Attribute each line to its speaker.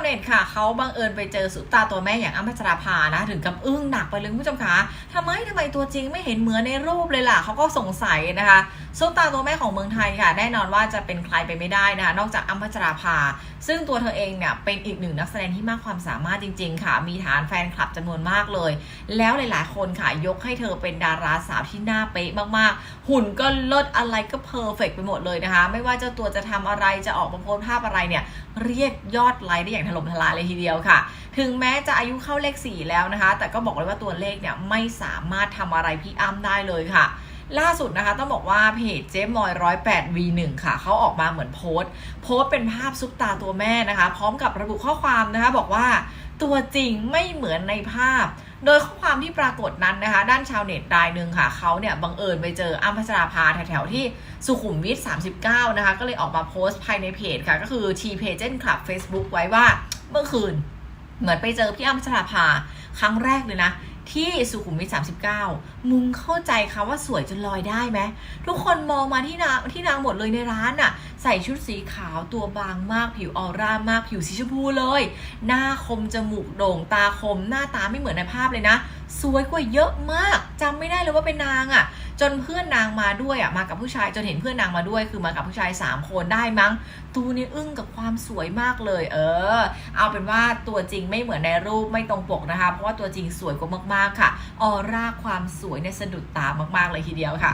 Speaker 1: าวเน็ตค่ะเขาบังเอิญไปเจอสุดตาตัวแม่อย่างอ้ำพัชราภานะ ถึงกับอึ้งหนักไปเลยคุณผู้ชมคะทำไมทำไมตัวจริงไม่เห็นเหมือนในรูปเลยล่ะเขาก็สงสัยนะคะสุดตาตัวแม่ของเมืองไทยค่ะ แน่นอนว่าจะเป็นใครไปไม่ได้นะคะนอกจากอ้ำพัชราภา ซึ่งตัวเธอเองเนี่ยเป็นอีกหนึ่งนักแสดงที่มากความสามารถจริง ๆ ค่ะ มีฐานแฟนคลับจำนวนมากเลย แล้วหลาย ๆ คนค่ะยกให้เธอเป็นดาราสาวที่หน้าเป๊ะมากๆ หุ่นก็เลิศอะไรก็เพอร์เฟกไปหมดเลยนะคะ ไม่ว่าเจ้าตัวจะทำอะไรจะออกมาโพสภาพอะไรเนี่ยเรียกยอดไลค์ได้อย่างถล่มทลายเลยทีเดียวค่ะ ถึงแม้จะอายุเข้าเลข4แล้วนะคะ แต่ก็บอกเลยว่าตัวเลขเนี่ยไม่สามารถทำอะไรพี่อ้ำได้เลยค่ะ ล่าสุดนะคะต้องบอกว่าเพจเจ๊มอย108 V1 ค่ะเขาออกมาเหมือนโพสต์ โพสต์เป็นภาพซุปตาตัวแม่นะคะ พร้อมกับระบุข้อความนะคะบอกว่าตัวจริงไม่เหมือนในภาพ โดยข้อความที่ปรากฏนั้นนะคะ ด้านชาวเน็ตรายหนึ่งค่ะ เขาเนี่ยบังเอิญไปเจออ้ำพัชราภาแถวๆที่สุขุมวิท 39 นะคะ ก็เลยออกมาโพสต์ภายในเพจค่ะ ก็คือ T p a g e n Club Facebook ไว้ว่าเมื่อคืน เหมือนไปเจอพี่อ้ำพัชราภาครั้งแรกเลยนะ ที่สุขุมวิท39มุงเข้าใจค่ะว่าสวยจนลอยได้ไหม ทุกคนมองมาที่นางที่นางหมดเลยในร้านน่ะ ใส่ชุดสีขาวตัวบางมากผิวออร่ามากผิวสีชมพูเลย หน้าคมจมูกโด่งตาคม หน้าตาไม่เหมือนในภาพเลยนะ สวยกว่าเยอะมากจำไม่ได้เลยว่าเป็นนางอะ่ะ จนเพื่อนนางมาด้วยอะมากับผู้ชายจนเห็นเพื่อนนางมาด้วยคือมากับผู้ชาย 3 คนได้มั้ง ตูนี่อึ้งกับความสวยมากเลย เออ เอาเป็นว่าตัวจริงไม่เหมือนในรูปไม่ตรงปกนะคะ เพราะว่าตัวจริงสวยกว่ามากๆค่ะออร่าความสวยเนี่ยสะดุดตามากๆเลยทีเดียวค่ะ